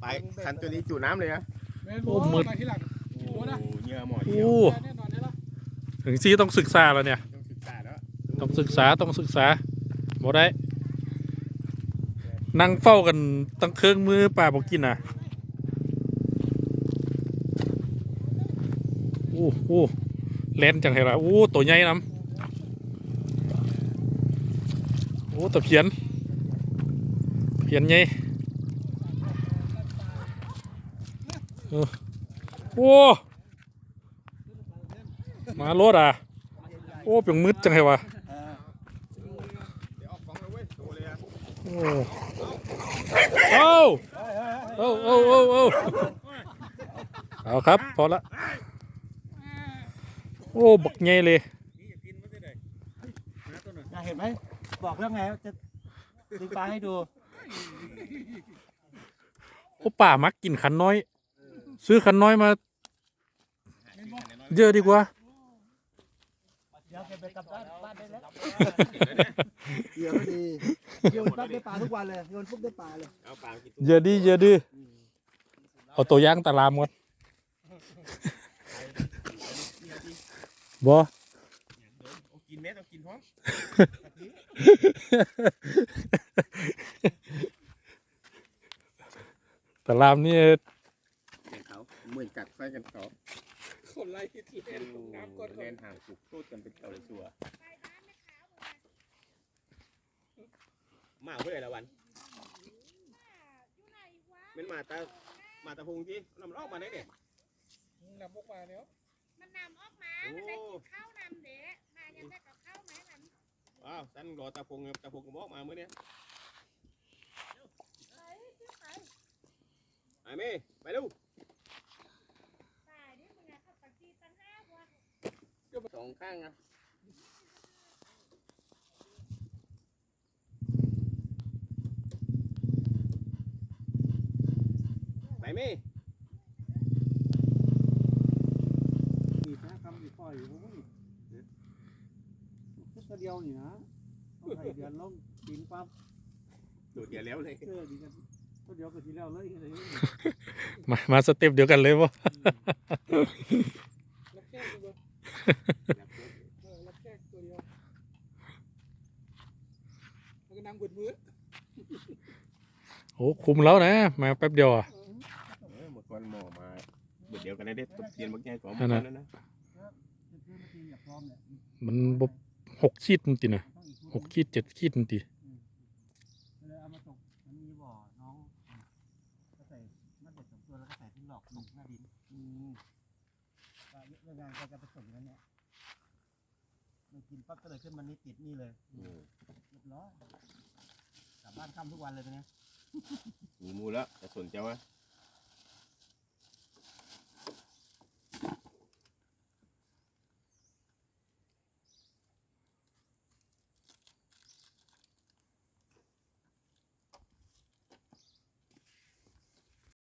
ไปคันตัวนี้จุน้ำเลยนะเมนโอ้มืดมาที่หลังโอ้เหยื่อหมอโอ้เดียวแน่นอนได้ละถึงซีต้องศึกษาแล้วเนี่ย ต้องศึกษาแล้วต้องศึกษาต้องศึกษาบ่ได้ นั่งเฝ้ากันตั้งเครื่องมือป่าบอกกินน่ะโอ้โหเล่นจังไงล่ะโอ้ตัวใหญ่น้ำโอ้ตะเพียนเพียนใหญ่เออ โอ้มารถอะ โอ้เปียงมืดจังไงวะเดี๋ยวออกของแล้วเว้โอะโอ้เอาเอาเอาเอาเอาเอาครับพอละ โอ้ บักใหญ่เลยเห็นไหมบอกแล้วไงว่าจะดึงปลาให้ดู โอ้ป่ามักกินขันน้อย ซื้อขันน้อยมา เยอะดีกว่าเดี๋ยวเก็บไปกลับบ้านบ้านได้แล้วเยอก็ดีโยนปั๊บได้ปลาทุกวันเลยโยนปุ๊บได้ปลาเลยเอาปลากินเยอะดีเยอะดีเอาตัวย่างตะลามก่อนบ่กินเม็ดเอากินพร้อมตะลามนี่เมือนกัดไส้กันต่อคนไล่ที่เล่นน้ำก้นเล่นห่างสุกโทษกันเป็นเต่าเลยชัวมาเพื่ออะไรวันเป็นมาตามาตาพงที่นำรอบมาได้เนี่ยนำพวกมาแล้วมันนำออกมามันได้กินข้าวนำเดะมายังได้กับข้าวไหมมันว้าวท่านรอตาพงตาพงก็บอกมาเมื่อนี้ไอ้เม่ไปดู ตายนี่มึงอะขับตักซีตั้งห้าวัน สองข้างนะไปเม่มีแค่คำอีกปล่อยโอ้ยแค่เดียวนี่นะต้องใส่เดือนลงปีนปั๊บตัวเดียวแล้วเลยเชื่อดีกันตัวเดียวก็ทีแล้วเลยมามาสเต็ปเดียวกันเลยบ่รับแค่ตัวเออ รับแค่ตัวเดียวมันก็นั่งเบิดมือโอ้คุมแล้วนะ มาแป๊บเดียวอะเออหมดวันหมอมาเบิดเดียวกันได้เด็ดตบเทียนบักใหญ่กว่าหมดแล้วนะคือมันทีอย่าพร้อมเนี่ยมันบหกขีดมันตินะต้องอีกหกขีดเจ็ดขีดมันติเลยเอามาตกมันมีบ่อน้องก็ใส่มัดเด็ดสองตัวแล้วก็ใส่ที่หลอกลงหน้าดินอืม เรื่องงานก็จะผสมกันเนี่ยมันกินปั๊บก็เลยขึ้นมานี่ติดนี่เลยอืมเรียบร้อยกลับบ้านค่ำทุกวันเลยตอนเนี้ยมีมูแล้วจะสนใจว่าเ